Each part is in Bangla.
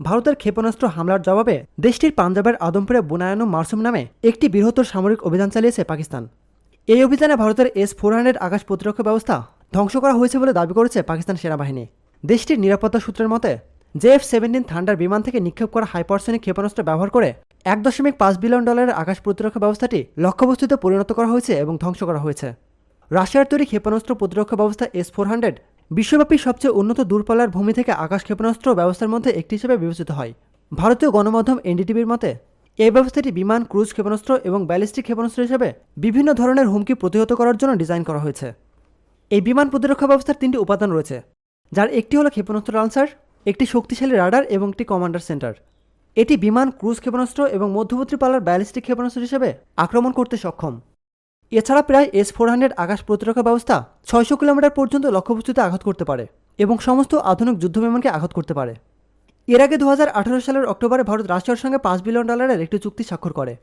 ভারতের ক্ষেপণাস্ত্র হামলার জবাবে দেশটির পাঞ্জাবের আদমপুরে বুনায়নু মারসুম নামে একটি বৃহত্তর সামরিক অভিযান চালিয়েছে পাকিস্তান। এই অভিযানে ভারতের এস ফোর হান্ড্রেড আকাশ প্রতিরক্ষা ব্যবস্থা ধ্বংস করা হয়েছে বলে দাবি করেছে পাকিস্তান সেনাবাহিনী। দেশটির নিরাপত্তা সূত্রের মতে, জেএফ সেভেন্টিন থান্ডার বিমান থেকে নিক্ষেপ করা হাইপারসনিক ক্ষেপণাস্ত্র ব্যবহার করে এক দশমিক পাঁচ বিলিয়ন ডলারের আকাশ প্রতিরক্ষা ব্যবস্থাটি লক্ষ্যবস্তুতে পরিণত করা হয়েছে এবং ধ্বংস করা হয়েছে। রাশিয়ার তৈরি ক্ষেপণাস্ত্র প্রতিরক্ষা ব্যবস্থা এস ফোর হান্ড্রেড বিশ্বব্যাপী সবচেয়ে উন্নত দূরপাল্লার ভূমি থেকে আকাশ ক্ষেপণাস্ত্র ব্যবস্থার মধ্যে একটি হিসেবে বিবেচিত হয়। ভারতীয় গণমাধ্যম এনডিটিভির মতে, এই ব্যবস্থাটি বিমান, ক্রুজ ক্ষেপণাস্ত্র এবং ব্যালিস্টিক ক্ষেপণাস্ত্র হিসেবে বিভিন্ন ধরনের হুমকি প্রতিহত করার জন্য ডিজাইন করা হয়েছে। এই বিমান প্রতিরক্ষা ব্যবস্থার তিনটি উপাদান রয়েছে, যার একটি হলো ক্ষেপণাস্ত্র লান্সার একটি শক্তিশালী রাডার এবং একটি কমান্ডার সেন্টার। এটি বিমান, ক্রুজ ক্ষেপণাস্ত্র এবং মধ্যবর্তী পাল্লার ব্যালিস্টিক ক্ষেপণাস্ত্র হিসেবে আক্রমণ করতে সক্ষম। এছাড়া প্রায় এস ফোর হান্ড্রেড আকাশ প্রতিরক্ষা ব্যবস্থা ছয়শো কিলোমিটার পর্যন্ত লক্ষ্যবস্তুতে আঘাত করতে পারে এবং সমস্ত আধুনিক যুদ্ধবিমানকে আঘাত করতে পারে। এর আগে দু হাজার আঠারো সালের অক্টোবরে ভারত রাশিয়ার সঙ্গে পাঁচ বিলিয়ন ডলারের একটি চুক্তি স্বাক্ষর করে,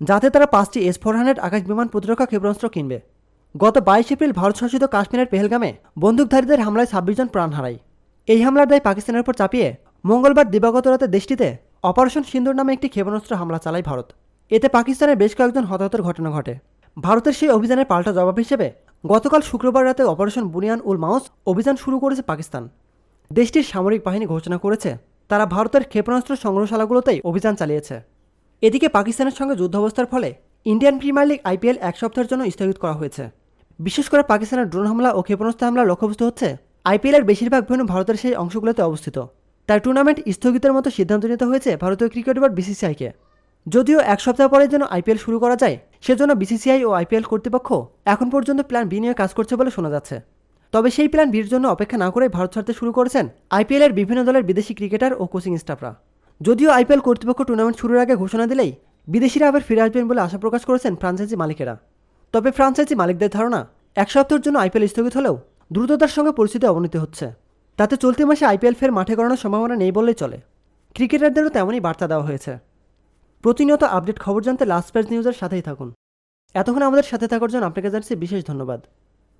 যাতে তারা পাঁচটি এস ফোর হান্ড্রেড আকাশ বিমান প্রতিরক্ষা ক্ষেপণাস্ত্র কিনবে। গত বাইশ এপ্রিল ভারত শাসিত কাশ্মীরের পেহেলগামে বন্দুকধারীদের হামলায় ছাব্বিশ জন প্রাণ হারায়। এই হামলার দায় পাকিস্তানের উপর চাপিয়ে মঙ্গলবার দিবাগত রাতে দেশটিতে অপারেশন সিন্দুর নামে একটি ক্ষেপণাস্ত্র হামলা চালায় ভারত। এতে পাকিস্তানের বেশ কয়েকজন হতাহতের ঘটনা ঘটে। ভারতের সেই অভিযানের পাল্টা জবাব হিসেবে গতকাল শুক্রবার রাতে অপারেশন বুনিয়ান উল মাউস অভিযান শুরু করেছে পাকিস্তান। দেশটির সামরিক বাহিনী ঘোষণা করেছে, তারা ভারতের ক্ষেপণাস্ত্র সংগ্রহশালাগুলোতেই অভিযান চালিয়েছে। এদিকে পাকিস্তানের সঙ্গে যুদ্ধাবস্থার ফলে ইন্ডিয়ান প্রিমিয়ার লিগ আইপিএল এক সপ্তাহের জন্য স্থগিত করা হয়েছে। বিশেষ করে পাকিস্তানের ড্রোন হামলা ও ক্ষেপণাস্ত্র হামলার লক্ষ্যবস্তু হচ্ছে আইপিএলের বেশিরভাগ ভেন্যু ভারতের সেই অংশগুলোতে অবস্থিত। তাই টুর্নামেন্ট স্থগিতের মতো সিদ্ধান্ত নিতে হয়েছে ভারতীয় ক্রিকেট বোর্ড বিসিসিআইকে যদিও এক সপ্তাহ পরে যেন আইপিএল শুরু করা যায়, সেজন্য বিসিসিআই ও আইপিএল কর্তৃপক্ষ এখন পর্যন্ত প্ল্যান বি নিয়ে কাজ করছে বলে শোনা যাচ্ছে। তবে সেই প্ল্যান বির জন্য অপেক্ষা না করে ভারত ছাড়তে শুরু করেছেন আইপিএলের বিভিন্ন দলের বিদেশি ক্রিকেটার ও কোচিং স্টাফরা। যদিও আইপিএল কর্তৃপক্ষ টুর্নামেন্ট শুরুর আগে ঘোষণা দিলেই বিদেশিরা আবার ফিরে আসবেন বলে আশা প্রকাশ করেছেন ফ্রাঞ্চাইজি মালিকেরা। তবে ফ্রাঞ্চাইজি মালিকদের ধারণা, এক সপ্তাহের জন্য আইপিএল স্থগিত হলেও দ্রুততার সঙ্গে পরিস্থিতি অবনতি হচ্ছে। তাতে চলতি মাসে আইপিএল ফের মাঠে করানোর সম্ভাবনা নেই বললেই চলে। ক্রিকেটারদেরও তেমনই বার্তা দেওয়া হয়েছে। প্রতিনিয়ত আপডেট খবর জানতে লাস্ট পেজ নিউজের সাথেই থাকুন। এতক্ষণ আমাদের সাথে থাকার জন্য আপনাকে জানাচ্ছি বিশেষ ধন্যবাদ।